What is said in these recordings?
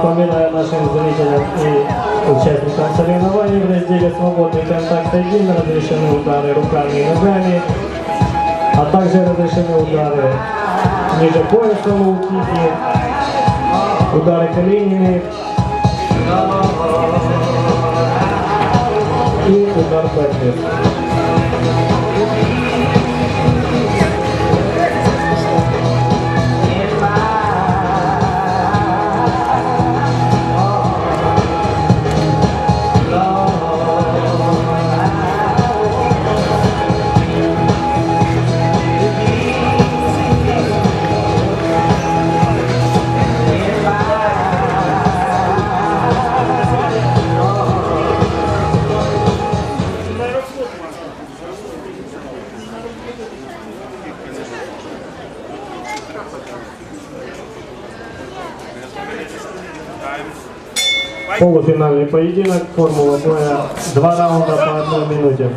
победителям и участникам соревнований в разделе «Свободный контакт 1» разрешены удары руками и ногами, а также разрешены удары ниже пояса лоу-кики, удары коленями и удар борьбы. Полуфинальный поединок, формула боя, два раунда по одной минуте.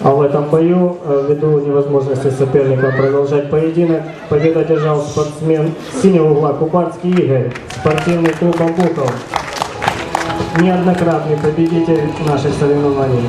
А в этом бою, э, ввиду невозможности соперника продолжать поединок, победу одержал спортсмен синего угла Кубанский Игорь, спортивный клуб Обухов, неоднократный победитель наших соревнований.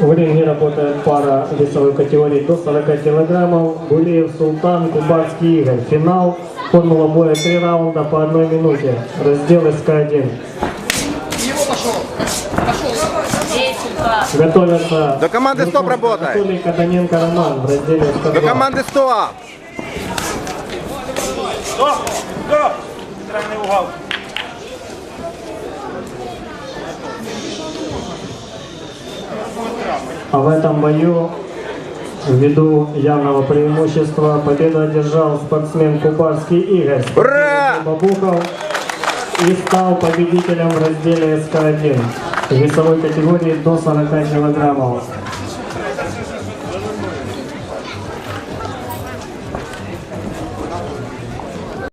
В ринге работает пара весовой категории до 40 килограммов. Гулиев Султан, Кубанский Игорь. Финал. Формула боя 3 раунда по одной минуте. Раздел СК-1. Готовятся... До команды «Стоп» работай. Анатолий Каданенко Роман в разделе СК-2. До команды 100! Стоп! Стоп! Центральный угол. В этом бою, ввиду явного преимущества, победу одержал спортсмен Кубарский Игорь. Ура! Бабухов и стал победителем в разделе СК-1 в весовой категории до 40 килограммов.